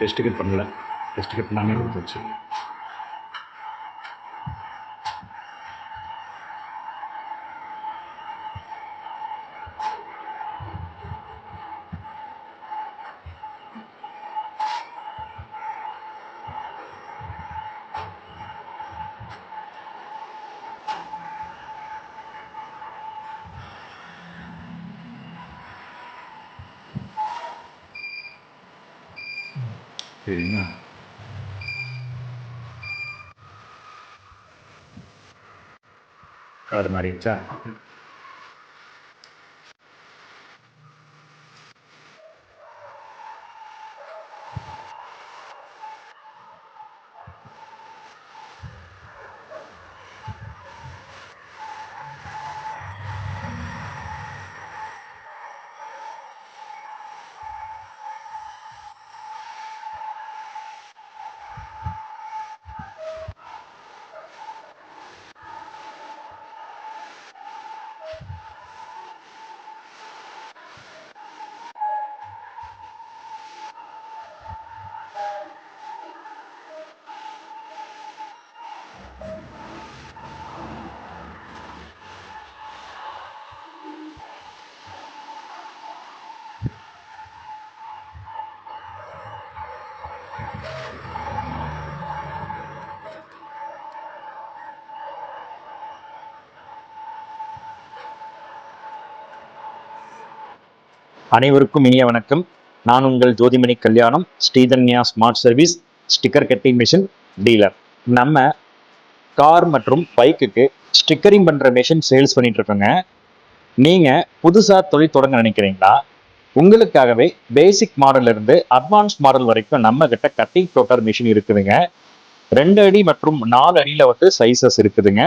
Test ticket பண்ணல. Test ticket நானே கொடுத்தாச்சு சரிங்களா கலர் மாறிடுச்சா அனைவருக்கும் இனிய வணக்கம். நான் உங்கள் ஜோதிமணி கல்யாணம் Sridhanya smart service sticker cutting machine dealer நம்ம கார் மற்றும் பைக்குக்கு ஸ்டிக்கரிங் பண்ணுற மிஷின் சேல்ஸ் பண்ணிட்டு இருக்கோங்க. நீங்கள் புதுசாக தொழில் தொடங்க நினைக்கிறீங்களா? உங்களுக்காகவே பேசிக் மாடல்லேருந்து அட்வான்ஸ் மாடல் வரைக்கும் நம்ம கிட்ட கட்டிங் டோட்டர் மிஷின் இருக்குதுங்க. ரெண்டு அடி மற்றும் நாலு அடியில் வந்து சைசஸ் இருக்குதுங்க.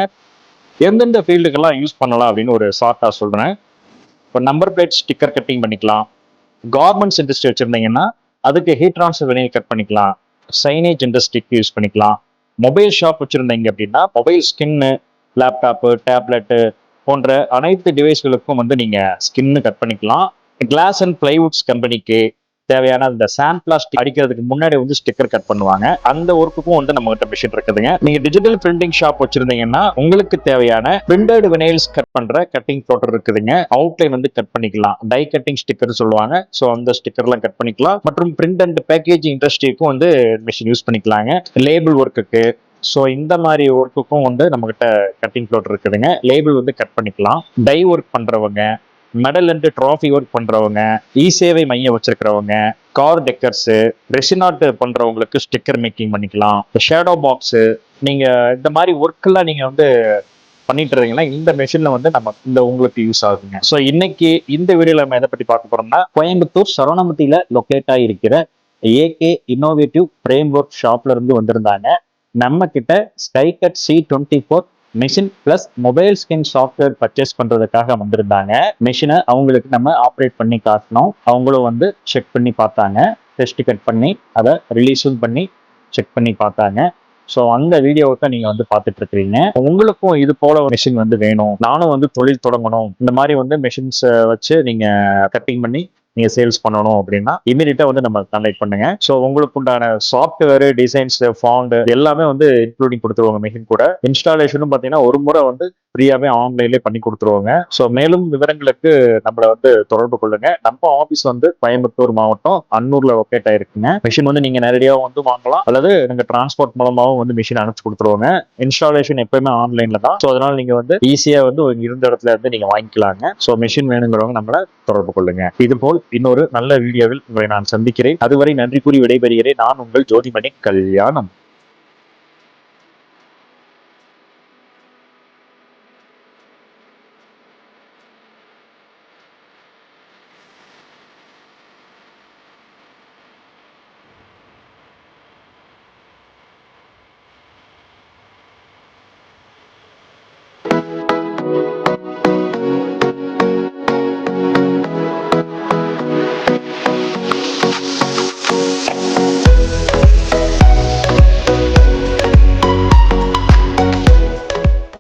எந்தெந்த ஃபீல்டுக்கெல்லாம் யூஸ் பண்ணலாம் அப்படின்னு ஒரு ஷார்ட்டாக சொல்கிறேன் இப்போ நம்பர் பிளேட் ஸ்டிக்கர் கட்டிங் பண்ணிக்கலாம். கார்மெண்ட்ஸ் இண்டஸ்ட்ரி வச்சுருந்தீங்கன்னா அதுக்கு ஹீட் ட்ரான்ஸ்ஃபர் வெளியில் கட் பண்ணிக்கலாம். சைனேஜ் இண்டஸ்ட்ரிக்கு யூஸ் பண்ணிக்கலாம். மொபைல் ஷாப் வச்சுருந்தீங்க அப்படின்னா மொபைல் ஸ்கின்னு லேப்டாப்பு டேப்லெட்டு போன்ற அனைத்து டிவைஸ்களுக்கும் வந்து நீங்கள் ஸ்கின்னு கட் பண்ணிக்கலாம். கிளாஸ் அண்ட் பிளைவுட்ஸ் கம்பெனிக்கு தேவையான அந்த சாண்ட் பிளாஸ்டிக் அடிக்கிறதுக்கு முன்னாடி வந்து ஸ்டிக்கர் கட் பண்ணுவாங்க. அந்த ஒர்க்குக்கும் வந்து நம்ம கிட்ட மிஷின் இருக்குதுங்க. நீங்க டிஜிட்டல் பிரிண்டிங் ஷாப் வச்சிருந்தீங்கன்னா உங்களுக்கு தேவையான பிரிண்டட் வினைல்ஸ் கட் பண்ற கட்டிங் ப்ளோட்டர் இருக்குதுங்க. அவுட்லைன் வந்து கட் பண்ணிக்கலாம். டை கட்டிங் ஸ்டிக்கர் சொல்லுவாங்க. ஸோ அந்த ஸ்டிக்கர்லாம் கட் பண்ணிக்கலாம். மற்றும் பிரிண்ட் அண்ட் பேக்கேஜிங் இண்டஸ்ட்ரிக்கும் வந்து மிஷின் யூஸ் பண்ணிக்கலாங்க. லேபிள் ஒர்க்குக்கு ஸோ இந்த மாதிரி ஒர்க்குக்கும் வந்து நம்மகிட்ட கட்டிங் ப்ளோட் இருக்குதுங்க. லேபிள் வந்து கட் பண்ணிக்கலாம். டை ஒர்க் பண்ணுறவங்க மெடல் அண்ட் ட்ராஃபி ஒர்க் பண்றவங்க இ சேவை மையம் வச்சிருக்கிறவங்க கார் டெக்கர்ஸ் ரெசினாட் பண்றவங்களுக்கு ஸ்டிக்கர் மேக்கிங் பண்ணிக்கலாம். ஷேடோ பாக்ஸ் நீங்க இந்த மாதிரி ஒர்க் எல்லாம் நீங்க வந்து பண்ணிட்டு இருந்தீங்கன்னா இந்த மெஷின்ல வந்து நம்ம இந்த உங்களுக்கு யூஸ் ஆகுங்க. ஸோ இன்னைக்கு இந்த வீடியோல நம்ம எதை பத்தி பார்க்க போறோம்னா கோயம்புத்தூர் சரவணமத்தியில லொக்கேட் ஆகிருக்கிற ஏகே இன்னோவேட்டிவ் ஃப்ரேம் ஒர்க் ஷாப்ல இருந்து வந்திருந்தாங்க. நம்ம கிட்ட Skycut C twenty four machine plus mobile skin software purchase பண்றதுக்காக வந்திருந்தாங்க. மிஷினை அவங்களுக்கு நம்ம ஆப்ரேட் பண்ணி காட்டினோம் அவங்களும் வந்து செக் பண்ணி பார்த்தாங்க. டெஸ்ட் கட் பண்ணி அதை ரிலீஸும் பண்ணி செக் பண்ணி பார்த்தாங்க. ஸோ அந்த வீடியோவை தான் நீங்க வந்து பார்த்துட்டு இருக்கிறீங்க. உங்களுக்கும் இது போல மிஷின் வந்து வேணும். நானும் வந்து தொழில் தொடங்கணும். இந்த மாதிரி வந்து மிஷின்ஸ் வச்சு நீங்க கட்டிங் பண்ணி நீங்க சேல்ஸ் பண்ணணும் அப்படின்னா இமீடியட்டா வந்து நம்ம கான்டாக்ட் பண்ணுங்க. ஸோ உங்களுக்கு உண்டான சாஃப்ட்வேர் டிசைன்ஸ் ஃபாண்ட் எல்லாமே வந்து இன்க்ளூடிங் கொடுத்துருவாங்க மெஷின் கூட. இன்ஸ்டாலேஷனும் பார்த்தீங்கன்னா ஒரு முறை வந்து ஃப்ரீயாகவே ஆன்லைன்லேயே பண்ணி கொடுத்துருவாங்க. ஸோ மேலும் விவரங்களுக்கு நம்மளை வந்து தொடர்பு கொள்ளுங்க. நம்ம ஆஃபீஸ் வந்து கோயம்புத்தூர் மாவட்டம் அன்னூரில் லொக்கேட் ஆயிருக்குங்க. மிஷின் வந்து நீங்கள் நேரடியாக வந்து வாங்கலாம். அல்லது நீங்கள் டிரான்ஸ்போர்ட் மூலமாகவும் வந்து மிஷின் அனுப்பிச்சு கொடுத்துருவாங்க. இன்ஸ்டாலேஷன் எப்பயுமே ஆன்லைனில் தான். ஸோ அதனால் நீங்கள் வந்து ஈஸியாக வந்து இருந்த இடத்துல இருந்து நீங்கள் வாங்கிக்கலாங்க. ஸோ மிஷின் வேணுங்கிறவங்க நம்மளை தொடர்பு கொள்ளுங்க. இது போல் இன்னொரு நல்ல வீடியோவில் உங்களை நான் சந்திக்கிறேன். அதுவரை நன்றி கூறி விடைபெறுகிறேன். நான் உங்கள் ஜோதிமணி கல்யாணம்.